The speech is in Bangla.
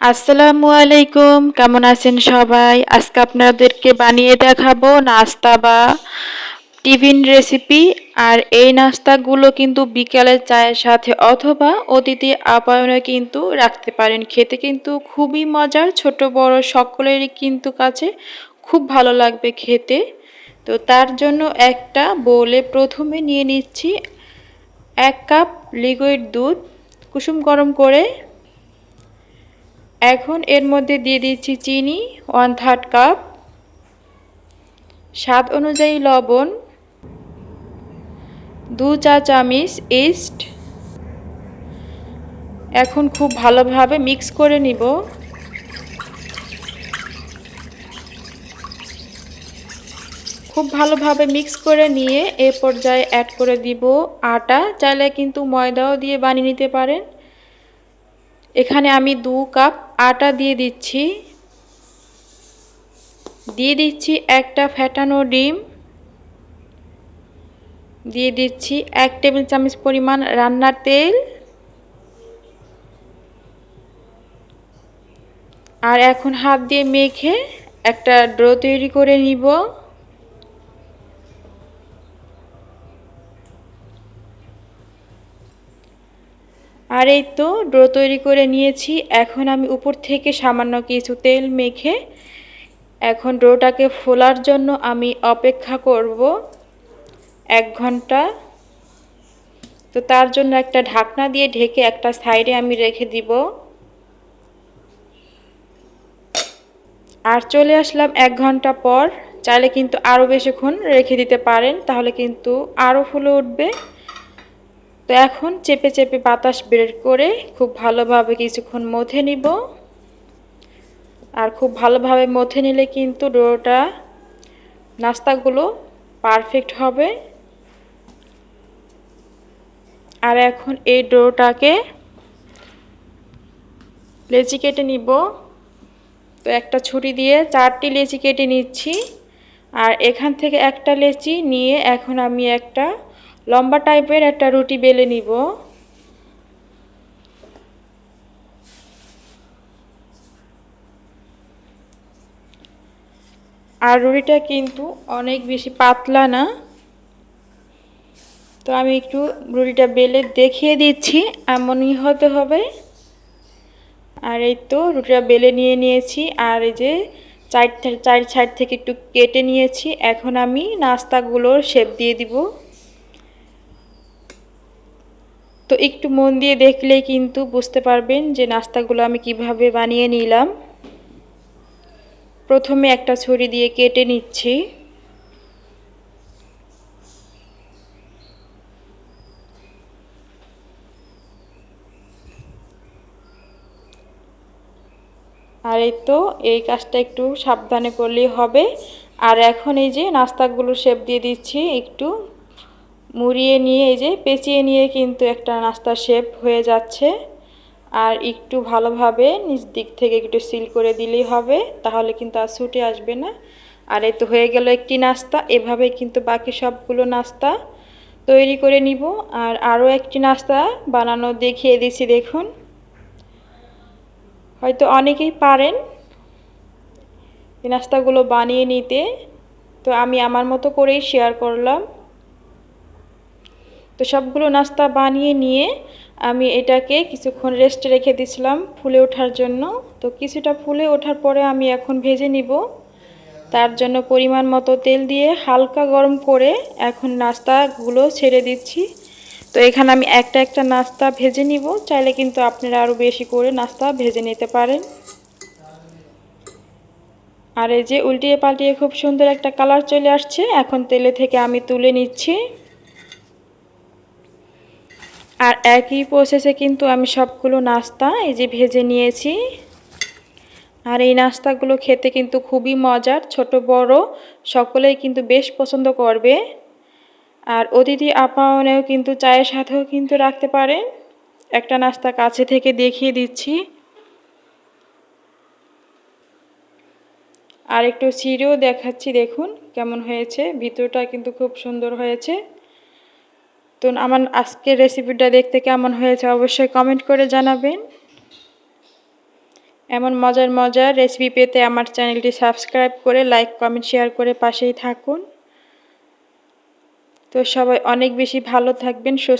আসসালামু আলাইকুম, কেমন আছেন সবাই? আজকে আপনাদেরকে বানিয়ে দেখাবো নাস্তা বা টিফিন রেসিপি। আর এই নাস্তাগুলো কিন্তু বিকালের চায়ের সাথে অথবা অতিথি আপ্যায়নে কিন্তু রাখতে পারেন। খেতে কিন্তু খুবই মজার, ছোট, বড় সকলেরই কিন্তু কাছে খুব ভালো লাগবে খেতে। তো তার জন্য একটা বোলে প্রথমে নিয়ে নিচ্ছি এক কাপ লিকুইড দুধ, কুসুম গরম করে এখন এর মধ্যে দিয়ে দিচ্ছি চিনি ওয়ান থার্ড কাপ স্বাদ অনুযায়ী লবণ, দু চা চামিচ ইস্ট এখন খুব ভালোভাবে মিক্স করে নিব। খুব ভালোভাবে মিক্স করে নিয়ে এ পর্যায়ে অ্যাড করে দিব আটা। চাইলে কিন্তু ময়দাও দিয়ে বানিয়ে নিতে পারেন। এখানে আমি দু কাপ আটা দিয়ে দিচ্ছি। দিয়ে দিচ্ছি একটা ফ্যাটানো ডিম। দিয়ে দিচ্ছি এক টেবিল চামচ পরিমাণ রান্নার তেল। আর এখন হাত দিয়ে মেখে একটা ড্রো তৈরি করে নিব। আর এই তো ডো তৈরি করে নিয়েছি। এখন আমি উপর থেকে সামান্য কিছু তেল মেখে এখন ডোটাকে ফোলার জন্য আমি অপেক্ষা করব এক ঘণ্টা। তো তার জন্য একটা ঢাকনা দিয়ে ঢেকে একটা সাইডে আমি রেখে দিব। আর চলে আসলাম এক ঘণ্টা পর। চাইলে কিন্তু আরও বেশিক্ষণ রেখে দিতে পারেন, তাহলে কিন্তু আরও ফুলে উঠবে। তো এখন চেপে চেপে বাতাস বের করে খুব ভালোভাবে কিছুক্ষণ মথে নিব। আর খুব ভালোভাবে মথে নিলে কিন্তু ডোটা, নাস্তাগুলো পারফেক্ট হবে। আর এখন এই ডোটাকে লেচি কেটে নিব। তো একটা ছুরি দিয়ে চারটি লেচি কেটে নিচ্ছি। আর এখান থেকে একটা লেচি নিয়ে এখন আমি একটা লম্বা টাইপের একটা রুটি বেলে নিব। আর রুটিটা কিন্তু অনেক বেশি পাতলা না। তো আমি একটু রুটিটা বেলে দেখিয়ে দিচ্ছি, এমনই হতে হবে। আর এই তো রুটিটা বেলে নিয়ে নিয়েছি, আর এই যে চার চার সাইড থেকে একটু কেটে নিয়েছি। এখন আমি নাস্তাগুলোর শেপ দিয়ে দিব। তো একটু মন দিয়ে দেখলেই কিন্তু বুঝতে পারবেন যে নাস্তাগুলো আমি কীভাবে বানিয়ে নিলাম। প্রথমে একটা ছুরি দিয়ে কেটে নিচ্ছি। আর এই তো, এই কাজটা একটু সাবধানে করলেই হবে। আর এখন এই যে নাস্তাগুলো শেপ দিয়ে দিচ্ছি, একটু মুড়িয়ে নিয়ে, এই যে পেঁচিয়ে নিয়ে কিন্তু একটা নাস্তা শেপ হয়ে যাচ্ছে। আর একটু ভালোভাবে নিচ দিক থেকে একটু সিল করে দিলেই হবে, তাহলে কিন্তু আর ছুটে আসবে না। আর এই তো হয়ে গেল একটি নাস্তা, এভাবে কিন্তু বাকি সবগুলো নাস্তা তৈরি করে নিব। আর আরও একটি নাস্তা বানানো দেখিয়ে দিছি, দেখুন। হয়তো অনেকেই পারেন এই নাস্তাগুলো বানিয়ে নিতে। তো আমি আমার মতো করেই শেয়ার করলাম। তো সবগুলো নাস্তা বানিয়ে নিয়ে আমি এটাকে কিছুক্ষণ রেস্টে রেখে দিয়েছিলাম ফুলে ওঠার জন্য। তো কিছুটা ফুলে ওঠার পরে আমি এখন ভেজে নিব। তার জন্য পরিমাণ মতো তেল দিয়ে হালকা গরম করে এখন নাস্তাগুলো ছেড়ে দিচ্ছি। তো এখানে আমি একটা একটা নাস্তা ভেজে নিব। চাইলে কিন্তু আপনারা আরও বেশি করে নাস্তা ভেজে নিতে পারেন। আর এই যে উল্টিয়ে পাল্টিয়ে খুব সুন্দর একটা কালার চলে আসছে। এখন তেলে থেকে আমি তুলে নিচ্ছি। আর একই প্রসেসে কিন্তু আমি সবগুলো নাস্তা এই যে ভেজে নিয়েছি। আর এই নাস্তাগুলো খেতে কিন্তু খুবই মজার, ছোট, বড়, সকলেই কিন্তু বেশ পছন্দ করবে। আর অতিথি আপ্যায়নেও কিন্তু চায়ের সাথেও কিন্তু রাখতে পারে একটা নাস্তা কাছে থেকে দেখিয়ে দিচ্ছি। আর একটু সিঁড়িও দেখাচ্ছি, দেখুন কেমন হয়েছে। ভিতরটা কিন্তু খুব সুন্দর হয়েছে। তো আমার আজকের রেসিপিটা দেখতে কেমন হয়েছে অবশ্যই কমেন্ট করে জানাবেন। এমন মজার মজার রেসিপি পেতে আমার চ্যানেলটি সাবস্ক্রাইব করে লাইক কমেন্ট শেয়ার করে পাশেই থাকুন। তো সবাই অনেক বেশি ভালো থাকবেন, সুস্থ